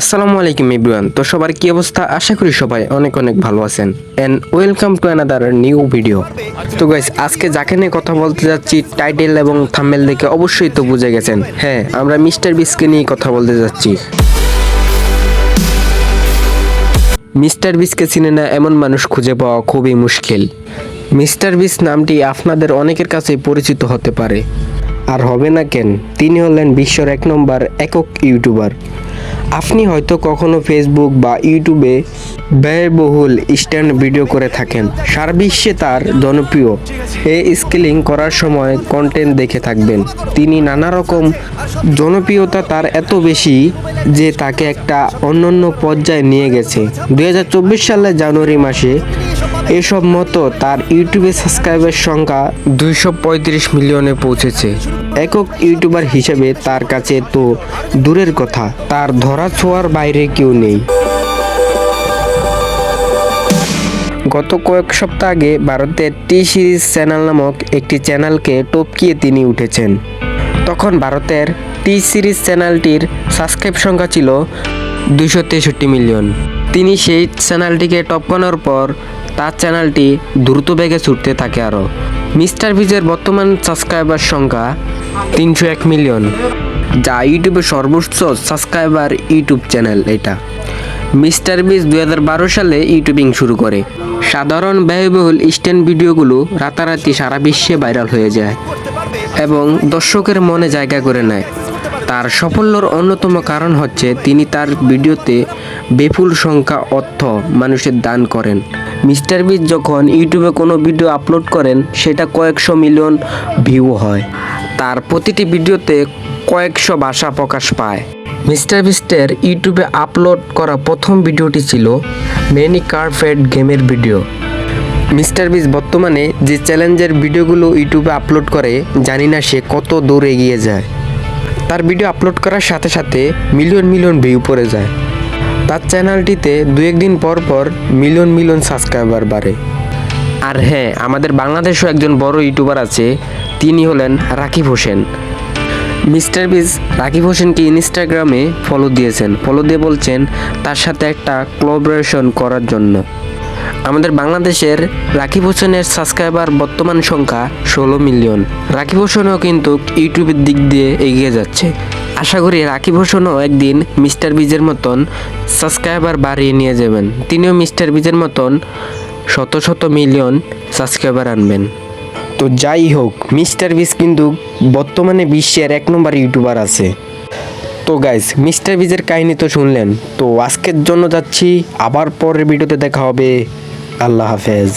আসসালামু আলাইকুম এভরিওয়ান। তো সবার কি অবস্থা? আশা করি সবাই অনেক অনেক ভালো আছেন। And welcome to another new video তো গাইস আজকে যাকে নিয়ে কথা বলতে যাচ্ছি টাইটেল এবং থাম্বেল দেখে অবশ্যই তো বুঝে গেছেন। হ্যাঁ আমরা মিস্টার বিসকে নিয়ে কথা বলতে যাচ্ছি। মিস্টার বিসকে চিনে না এমন মানুষ খুঁজে পাওয়া খুবই মুশকিল। মিস্টার বিস নামটি আপনাদের অনেকের কাছে পরিচিত হতে পারে। আর হবে না কেন, তিনি হলেন বিশ্বর এক নম্বর একক ইউটিউবার। আপনি হয়তো কখনো ফেসবুক বা ইউটিউবে ব্যয়বহুল স্ট্যান্ড ভিডিও করে থাকেন। সারা বিশ্বে তার জনপ্রিয়। এই স্কেলিং করার সময় কন্টেন্ট দেখে থাকবেন। তিনি নানা রকম জনপ্রিয়তা তার এত বেশি যে তাকে একটা অন্যান্য পর্যায়ে নিয়ে গেছে। দু সালে জানুয়ারি মাসে এসব মতো তার ইউটিউবে সাবস্ক্রাইবার সংখ্যা দুইশো পঁয়ত্রিশ মিলিয়নে পৌঁছেছে। একক ইউটিউবার হিসেবে তার কাছে তো দূরের কথা, তার ধরা ছোঁয়ার বাইরে কেউ নেই। গত কয়েক সপ্তাহ আগে ভারতের টি সিরিজ চ্যানেল নামক একটি চ্যানেলকে টপকিয়ে তিনি উঠেছেন। তখন ভারতের টি সিরিজ চ্যানেলটির সাবস্ক্রাইব সংখ্যা ছিল দুশো তেষট্টি মিলিয়ন। তিনি সেই চ্যানেলটিকে টপকানোর পর তার চ্যানেলটি দ্রুত বেগে ছুটতে থাকে আরও। মিস্টার ভিজের বর্তমান সাবস্ক্রাইবার সংখ্যা তিনশো এক মিলিয়ন, যা ইউটিউবে সর্বোচ্চ সাবস্ক্রাইবার ইউটিউব চ্যানেল এটা। মিস্টার বিস দুই সালে ইউটিউবিং শুরু করে। সাধারণ ব্যয়বহুল স্ট্যান্ড ভিডিওগুলো রাতারাতি সারা বিশ্বে ভাইরাল হয়ে যায় এবং দর্শকের মনে জায়গা করে নেয়। তার সাফল্যর অন্যতম কারণ হচ্ছে তিনি তার ভিডিওতে বিপুল সংখ্যা অর্থ মানুষের দান করেন। মিস্টার বিস যখন ইউটিউবে কোনো ভিডিও আপলোড করেন, সেটা কয়েকশো মিলিয়ন ভিউ হয়। তার প্রতিটি ভিডিওতে কয়েকশো ভাষা প্রকাশ পায়। মিস্টার বিস্টের ইউটিউবে আপলোড করা প্রথম ভিডিওটি ছিল মেনি কার্ফেড গেমের ভিডিও। মিস্টার বিস বর্তমানে যে চ্যালেঞ্জের ভিডিওগুলো ইউটিউবে আপলোড করে, জানি না সে কত দূর এগিয়ে যায়। তার ভিডিও আপলোড করার সাথে সাথে মিলিয়ন মিলিয়ন ভিউ পড়ে যায়। তার চ্যানেলটিতে দু একদিন পর পর মিলিয়ন মিলিয়ন সাবস্ক্রাইবার বাড়ে। আর হ্যাঁ আমাদের বাংলাদেশও একজন বড় ইউটিউবার আছে, তিনি হলেন রাকিব হোসেন। মিস্টার বিজ, রাকিব হোসেনকে ইনস্টাগ্রামে ফলো দিয়েছেন। ফলো দিয়ে বলছেন, তার সাথে একটা কোলাবোরেশন করার জন্য। আমাদের বাংলাদেশের রাকিব হোসেনের সাবস্ক্রাইবার বর্তমান সংখ্যা ষোলো মিলিয়ন। রাকিব হোসেনও কিন্তু ইউটিউবের দিক দিয়ে এগিয়ে যাচ্ছে। আশা করি রাকিব হোসেনও একদিন মিস্টার বিজের মতন সাবস্ক্রাইবার বাড়িয়ে নিয়ে যাবেন। তিনিও মিস্টার বিজের মতন শত শত মিলিয়ন সাবস্ক্রাইবার আনবেন। তো যাই হোক, মিস্টার বিস কিন্তু বর্তমানে বিশ্বের এক নম্বর ইউটিউবার আছে। তো গাইজ মিস্টার বিজের কাহিনী তো শুনলেন। তো আজকের জন্য যাচ্ছি। আবার পরের ভিডিওতে দেখা হবে। আল্লাহ হাফেজ